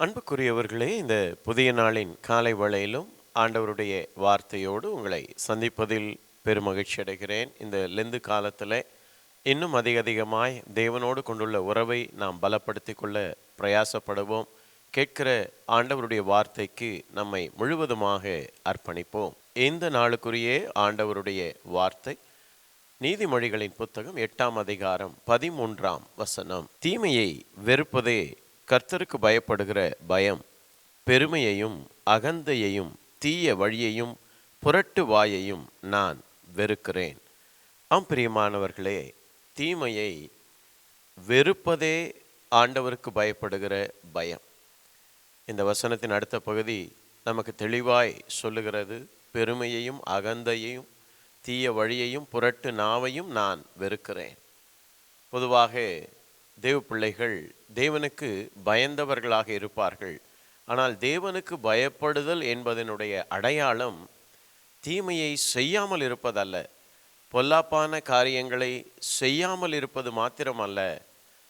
அன்புக்குரியவர்களே இந்த புதிய நாளின் காலை வேளையிலும் ஆண்டவருடைய வார்த்தையோடு உங்களை சந்திப்பதில் பெருமகிழ்ச்சி அடைகிறேன். இந்த லெந்து காலத்தில் இன்னும் அதிக அதிகமாய் தேவனோடு கொண்டுள்ள உறவை நாம் பலப்படுத்தி கொள்ள பிரயாசப்படுவோம். கேட்கிற ஆண்டவருடைய வார்த்தைக்கு நம்மை முழுவதுமாக அர்ப்பணிப்போம். இந்த நாளுக்குரிய ஆண்டவருடைய வார்த்தை நீதிமொழிகளின் புத்தகம் எட்டாம் அதிகாரம் பதிமூன்றாம் வசனம். தீமையை வெறுப்பதே கர்த்தருக்கு பயப்படுகிற பயம் பெருமையையும் அகந்தையையும் தீய வழியையும் புரட்டு வாயையும் நான் வெறுக்கிறேன். ஆம் பிரியமானவர்களே தீமையை வெறுப்பதே ஆண்டவருக்கு பயப்படுகிற பயம். இந்த வசனத்தின் அடுத்த பகுதி நமக்கு தெளிவாய் சொல்லுகிறது பெருமையையும் அகந்தையையும் தீய வழியையும் புரட்டு நாவையும் நான் வெறுக்கிறேன். பொதுவாக தேவ பிள்ளைகள் தேவனுக்கு பயந்தவர்களாக இருப்பார்கள். ஆனால் தேவனுக்கு பயப்படுதல் என்பதனுடைய அடையாளம் தீமையை செய்யாமல் இருப்பதல்ல. பொல்லாப்பான காரியங்களை செய்யாமல் இருப்பது மாத்திரமல்ல.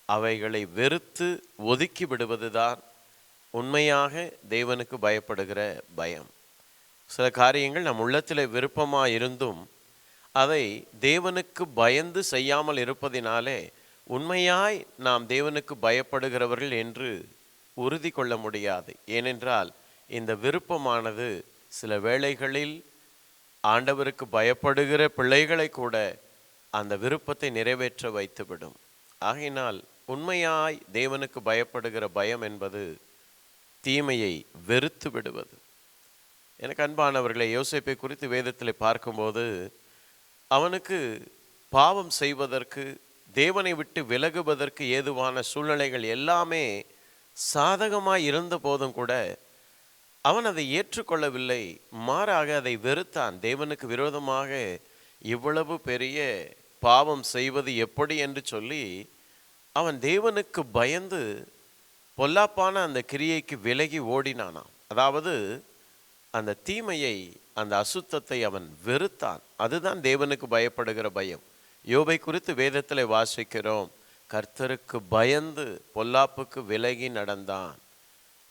அவைகளை வெறுத்து ஒதுக்கி விடுவதுதான் உண்மையாக தேவனுக்கு பயப்படுகிற பயம். சில காரியங்கள் நம் உள்ளத்தில் விருப்பமாக இருந்தும் அதை தேவனுக்கு பயந்து செய்யாமல் இருப்பதினாலே உண்மையாய் நாம் தேவனுக்கு பயப்படுகிறவர்கள் என்று உறுதி கொள்ள முடியாது. ஏனென்றால் இந்த விருப்பமானது சில வேளைகளில் ஆண்டவருக்கு பயப்படுகிற பிள்ளைகளை கூட அந்த விருப்பத்தை நிறைவேற்ற வைத்துவிடும். ஆகையினால் உண்மையாய் தேவனுக்கு பயப்படுகிற பயம் என்பது தீமையை வெறுத்து விடுவது. எனக்கு அன்பானவர்களை யோசிப்பை குறித்து வேதத்தில் பார்க்கும்போது அவனுக்கு பாவம் செய்வதற்கு தேவனை விட்டு விலகுவதற்கு ஏதுவான சூழ்நிலைகள் எல்லாமே சாதகமாக இருந்த போதும் கூட அவன் அதை ஏற்றுக்கொள்ளவில்லை மாறாக அதை வெறுத்தான். தேவனுக்கு விரோதமாக இவ்வளவு பெரிய பாவம் செய்வது எப்படி என்று சொல்லி அவன் தேவனுக்கு பயந்து பொல்லாப்பான அந்த கிரியைக்கு விலகி ஓடினானாம். அதாவது அந்த தீமையை அந்த அசுத்தத்தை அவன் வெறுத்தான். அதுதான் தேவனுக்கு பயப்படுகிற பயம். யோபை குறித்து வேதத்தில் வாசிக்கிறோம் கர்த்தருக்கு பயந்து பொல்லாப்புக்கு விலகி நடந்தான்.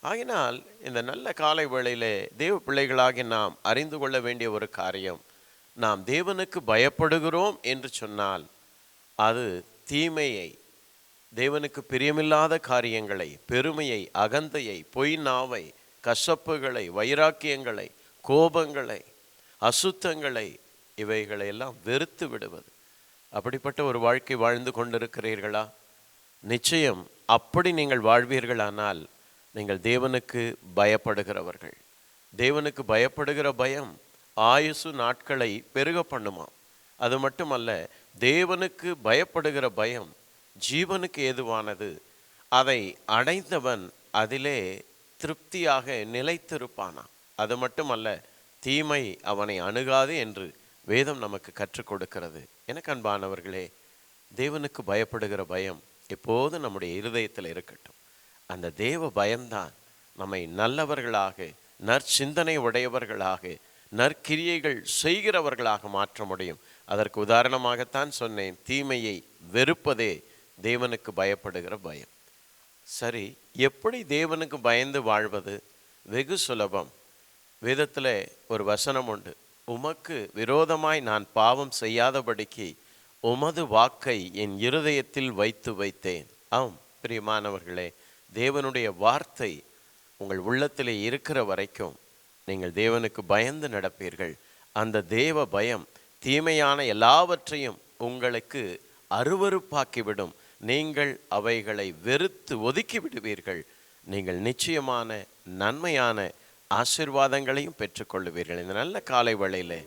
ஆகினால் இந்த நல்ல காலை வேளையிலே தேவ பிள்ளைகளாகி நாம் அறிந்து கொள்ள வேண்டிய ஒரு காரியம் நாம் தேவனுக்கு பயப்படுகிறோம் என்று சொன்னால் அது தீமையை தேவனுக்கு பிரியமில்லாத காரியங்களை பெருமையை அகந்தையை பொய் நாவை கசப்புகளை வைராக்கியங்களை கோபங்களை அசுத்தங்களை இவைகளை எல்லாம் வெறுத்து விடுவது. அப்படிப்பட்ட ஒரு வாழ்க்கை வாழ்ந்து கொண்டிருக்கிறீர்களா? நிச்சயம் அப்படி நீங்கள் வாழ்வீர்களானால் நீங்கள் தேவனுக்கு பயப்படுகிறவர்கள். தேவனுக்கு பயப்படுகிற பயம் ஆயுசு நாட்களை பெருக பண்ணுமா? அது மட்டுமல்ல தேவனுக்கு பயப்படுகிற பயம் ஜீவனுக்கு ஏதுவானது? அதை அடைந்தவன் அதிலே திருப்தியாக நிலைத்திருப்பானா? அது மட்டுமல்ல தீமை அவனை அணுகாது என்று வேதம் நமக்கு கற்றுக் கொடுக்கிறது. எனக்கு அன்பானவர்களே தேவனுக்கு பயப்படுகிற பயம் எப்போதும் நம்முடைய இருதயத்தில் இருக்கட்டும். அந்த தேவ பயம்தான் நம்மை நல்லவர்களாக நற்சிந்தனை உடையவர்களாக நற்கிரியைகள் செய்கிறவர்களாக மாற்ற முடியும். அதற்கு உதாரணமாகத்தான் சொன்னேன் தீமையை வெறுப்பதே தேவனுக்கு பயப்படுகிற பயம். சரி எப்படி தேவனுக்கு பயந்து வாழ்வது? வெகு சுலபம். வேதத்தில் ஒரு வசனம் உண்டு. உமக்கு விரோதமாய் நான் பாவம் செய்யாதபடிக்கு உமது வாக்கை என் இருதயத்தில் வைத்து வைத்தேன். ஆம் பிரியமானவர்களே தேவனுடைய வார்த்தை உங்கள் உள்ளத்திலே இருக்கிற வரைக்கும் நீங்கள் தேவனுக்கு பயந்து நடப்பீர்கள். அந்த தேவ பயம் தீமையான எல்லாவற்றையும் உங்களுக்கு அருவருப்பாக்கிவிடும். நீங்கள் அவைகளை வெறுத்து ஒதுக்கி விடுவீர்கள். நீங்கள் நிச்சயமான நன்மையான ஆசிர்வாதங்களையும் பெற்றுக்கொள்ளுவீர்கள். இந்த நல்ல காலை வழியில்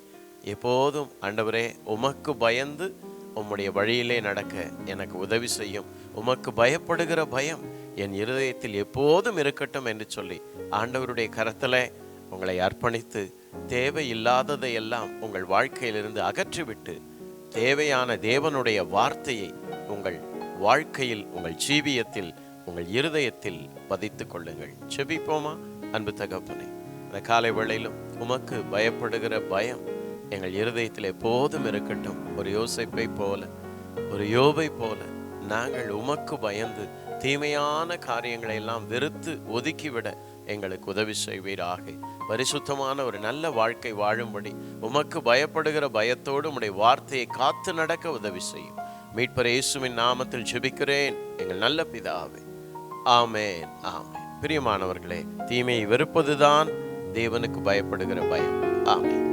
எப்போதும் ஆண்டவரே உமக்கு பயந்து உம்முடைய வழியிலே நடக்க எனக்கு உதவி செய்யும். உமக்கு பயப்படுகிற பயம் என் இருதயத்தில் எப்போதும் இருக்கட்டும் என்று சொல்லி ஆண்டவருடைய கரத்தில் உங்களை அர்ப்பணித்து தேவையில்லாததை எல்லாம் உங்கள் வாழ்க்கையிலிருந்து அகற்றிவிட்டு தேவையான தேவனுடைய வார்த்தையை உங்கள் வாழ்க்கையில் உங்கள் ஜீவியத்தில் உங்கள் இருதயத்தில் பதித்து கொள்ளுங்கள் செபிப்போமா? அன்பு தகப்பனே இந்த காலை வேளையிலும் உமக்கு பயப்படுகிற பயம் எங்கள் இருதயத்தில் எப்போதும் இருக்கட்டும். ஒரு யோசிப்பை போல ஒரு யோபை போல நாங்கள் உமக்கு பயந்து தீமையான காரியங்களை எல்லாம் வெறுத்து ஒதுக்கிவிட எங்களுக்கு உதவி செய்வீராக. பரிசுத்தமான ஒரு நல்ல வாழ்க்கை வாழும்படி உமக்கு பயப்படுகிற பயத்தோடு உடைய வார்த்தையை காத்து நடக்க உதவி செய்யும். மீட்பர் இயேசுவின் நாமத்தில் ஜெபிக்கிறேன். எங்கள் நல்ல பிதாவே. ஆமேன் ஆமேன். பிரியமானவர்களே தீமையை வெறுப்பதுதான் தேவனுக்கு பயப்படுகிற பயம். ஆமே